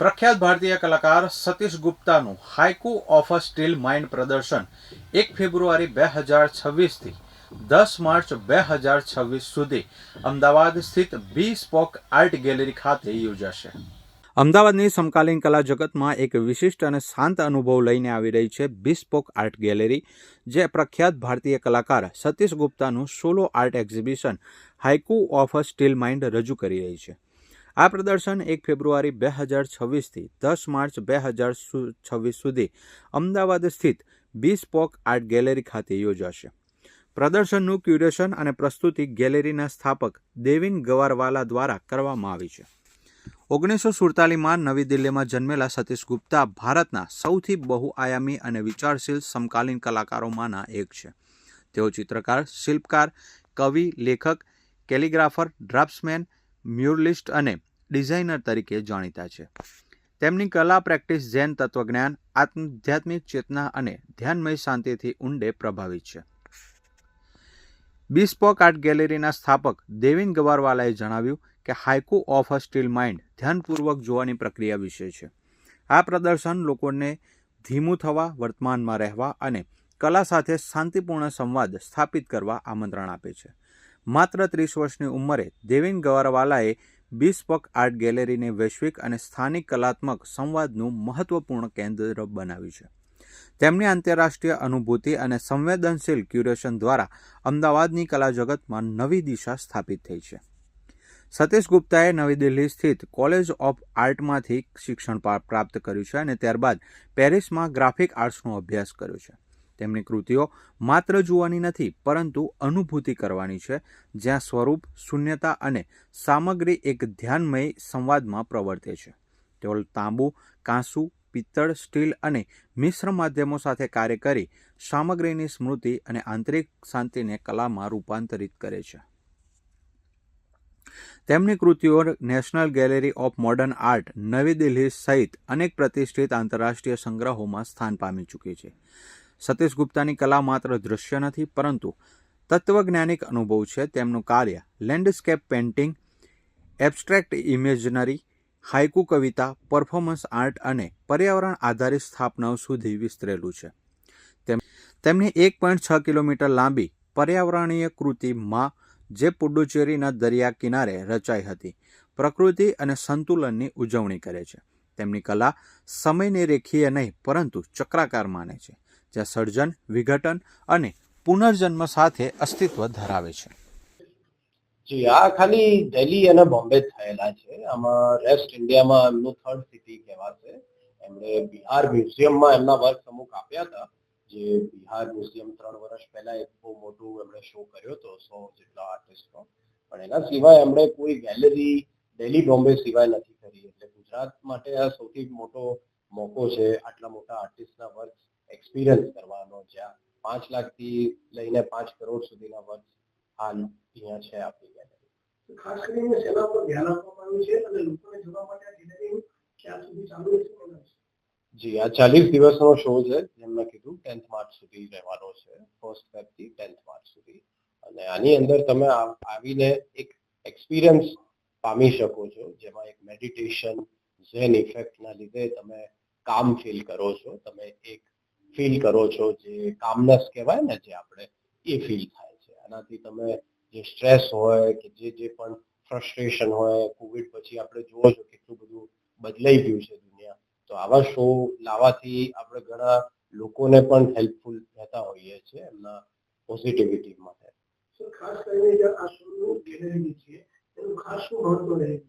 પ્રખ્યાત ભારતીય કલાકાર Satish ગુપ્તાનું haiku of a steel mind પ્રદર્શન એક ફેબ્રુઆરી બે હજાર છવ્વીસથી દસ માર્ચ બે હજાર છવ્વીસ સુધી અમદાવાદ સ્થિત બી સ્પોક આર્ટ ગેલેરી ખાતે યોજાશે. અમદાવાદની સમકાલીન કલા જગતમાં એક વિશિષ્ટ અને શાંત અનુભવ લઈને આવી રહી છે બિસ્પોક આર્ટ ગેલેરી જે પ્રખ્યાત ભારતીય કલાકાર Satish ગુપ્તાનું solo art exhibition haiku of a steel mind રજૂ કરી રહી છે. આ પ્રદર્શન એક ફેબ્રુઆરી બે હજાર છવ્વીસથી દસ માર્ચ બે હજાર છવ્વીસ સુધી અમદાવાદ સ્થિત બી સ્પોક આર્ટ ગેલેરી ખાતે યોજાશે. પ્રદર્શનનું ક્યુરેશન અને પ્રસ્તુતિ ગેલેરીના સ્થાપક દેવિન ગવારવાલા દ્વારા કરવામાં આવી છે. ઓગણીસો સુડતાલીસમાં નવી દિલ્હીમાં જન્મેલા સતીશ ગુપ્તા ભારતના સૌથી બહુઆયામી અને વિચારશીલ સમકાલીન કલાકારોમાંના એક છે. તેઓ ચિત્રકાર, શિલ્પકાર, કવિ, લેખક, કેલિગ્રાફર, ડ્રાફ્ટ્સમેન, મ્યુરલિસ્ટ અને ડિઝાઇનર તરીકે જાણીતા છે. તેમની કલા, પ્રેક્ટિસ જૈન તત્વજ્ઞાન આધ્યાત્મિક ચેતના અને ધ્યાનમય શાંતિથી ઊંડે પ્રભાવિત છે. બિસ્પોક આર્ટ ગેલેરીના સ્થાપક દેવિન ગવારવાલાએ જણાવ્યું કે haiku of a steel mind ધ્યાનપૂર્વક જોવાની પ્રક્રિયા વિશે છે. આ પ્રદર્શન લોકોને ધીમું થવા, વર્તમાનમાં રહેવા અને કલા સાથે શાંતિપૂર્ણ સંવાદ સ્થાપિત કરવા આમંત્રણ આપે છે. માત્ર ત્રીસ વર્ષની ઉંમરે દેવિન ગવારવાલાએ બિસ્પોક આર્ટ ગેલેરીને વૈશ્વિક અને સ્થાનિક કલાત્મક સંવાદનું મહત્વપૂર્ણ કેન્દ્ર બનાવ્યું છે. તેમની આંતરરાષ્ટ્રીય અનુભૂતિ અને સંવેદનશીલ ક્યુરેશન દ્વારા અમદાવાદની કલા જગતમાં નવી દિશા સ્થાપિત થઈ છે. સતીશ ગુપ્તાએ નવી દિલ્હી સ્થિત કોલેજ ઓફ આર્ટમાંથી શિક્ષણ પ્રાપ્ત કર્યું છે અને ત્યારબાદ પેરિસમાં ગ્રાફિક આર્ટ્સનો અભ્યાસ કર્યો છે. તેમની કૃતિઓ માત્ર જોવાની નથી, પરંતુ અનુભૂતિ કરવાની છે, જ્યાં સ્વરૂપ, શૂન્યતા અને સામગ્રી એક ધ્યાનમય સંવાદમાં પ્રવર્તે છે. તેઓ તાંબુ, કાંસુ, પિત્તળ, સ્ટીલ અને મિશ્ર માધ્યમો સાથે કાર્ય કરી સામગ્રીની સ્મૃતિ અને આંતરિક શાંતિને કલામાં રૂપાંતરિત કરે છે. તેમની કૃતિઓ national gallery of modern art નવી દિલ્હી સહિત અનેક પ્રતિષ્ઠિત આંતરરાષ્ટ્રીય સંગ્રહોમાં સ્થાન પામી ચૂકી છે. સતીશ ગુપ્તાની કલા માત્ર દૃશ્ય નથી, પરંતુ તત્વજ્ઞાનિક અનુભવ છે તેમનું કાર્ય. Landscape painting, abstract imagery, haiku કવિતા, પરફોર્મન્સ આર્ટ અને પર્યાવરણ આધારિત સ્થાપનાઓ સુધી વિસ્તરેલું છે. તેમની એક પોઈન્ટ છ કિલોમીટર લાંબી પર્યાવરણીય કૃતિ માં, જે પુડુચેરીના દરિયા કિનારે રચાઈ હતી, પ્રકૃતિ અને સંતુલનની ઉજવણી કરે છે. તેમની કલા સમયને રેખીય નહીં, પરંતુ ચક્રાકાર માને છે. જ્યાં સર્જન, વિઘટન અને પુનર્જન્મ સાથે અસ્તિત્વ ધરાવે છે. આ ખાલી દિલ્હી અને બોમ્બે થયેલા છે. આમાં રેસ્ટ ઇન્ડિયામાં એમનું થર્ડ સિટી કહેવાશે. એમણે બિહાર મ્યુઝિયમમાં એમના વર્ક અમુક આપ્યા હતા. જે બિહાર મ્યુઝિયમ ત્રણ વર્ષ પહેલા એક બહુ મોટું એમણે શો કર્યો હતો, સો જેટલા આર્ટિસ્ટનો પણ એના સિવાય એમણે કોઈ ગેલેરી દિલ્હી બોમ્બે સિવાય નથી કરી. એટલે ગુજરાત માટે આ સૌથી મોટો મોકો છે આટલા મોટા આર્ટિસ્ટના વર્ક એક્સપિરિયન્સ કરવાનો જ્યાં પાંચ લાખથી લઈને પાંચ કરોડ સુધીના વર્ષ હાલ અહીંયા છે આપણી ગેલેરી ખાસ કરીને સેના પર ધ્યાન આપવામાં છે અને લોકોને જોવા માટે ગેલેરી ક્યાં સુધી ચાલુ રહેશે જી આ ચાલીસ દિવસનો શો છે જેમ મેં કીધું ટેન્થ માર્ચ સુધી રહેવાનો છે ફર્સ્ટ ફેબથી ટેન્થ માર્ચ સુધી. અને આની અંદર તમે આવીને એક એક્સપિરિયન્સ પામી શકો છો જેમાં એક મેડિટેશન ઝેન ઇફેક્ટના લીધે તમે કામ ફીલ કરો છો તમે એક ફીલ કરો છો જે કામનેસ કહેવાય ને જે આપણે એ ફીલ થાય છે. આનાથી તમે જે સ્ટ્રેસ હોય કે જે જે પણ ફ્રસ્ટ્રેશન હોય કોવિડ પછી આપણે જુઓ છો કેટલું બધું બદલાઈ ગયું છે દુનિયા તો આવા શો લાવવાથી આપણે ઘણા લોકોને પણ હેલ્પફુલ રહેતા હોઈએ છીએ એમના પોઝિટિવિટી માટે. ખાસ કરીને આ શોનું ગેલેરી છે એનું ખાસ શું મહત્વ રહે છે?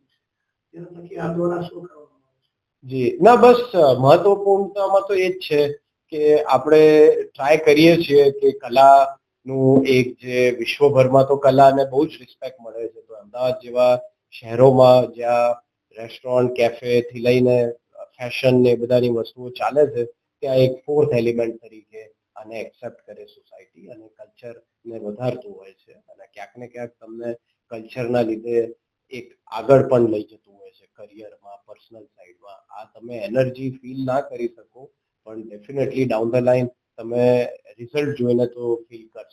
જેના થકી આ દ્વારા શું કરવામાં આવે છે? જી ના બસ મહત્વપૂર્ણતામાં તો એ જ છે. કે આપણે ટ્રાય કરીએ છીએ કે કલાનું એક જે વિશ્વભરમાં તો કલાને બહુ જ રિસ્પેક્ટ મળે છે. તો અમદાવાદ જેવા શહેરોમાં જ્યાં રેસ્ટોરન્ટ કેફે થી લઈને ફેશન ને બધાની વસ્તુઓ ચાલે છે, ત્યાં એક ફોર્થ એલિમેન્ટ તરીકે આને એક્સેપ્ટ કરે સોસાયટી અને કલ્ચરને વધારતું હોય છે. અને ક્યાંક ને ક્યાંક તમને કલ્ચરના લીધે એક આગળ પણ લઈ જતું હોય છે કરિયરમાં પર્સનલ સાઈડમાં આ તમે એનર્જી ફીલ ના કરી શકો. ડેફિનેટલી ડાઉન ધ લાઈન તમે રિઝલ્ટ જોઈને તો ફીલ કરશો.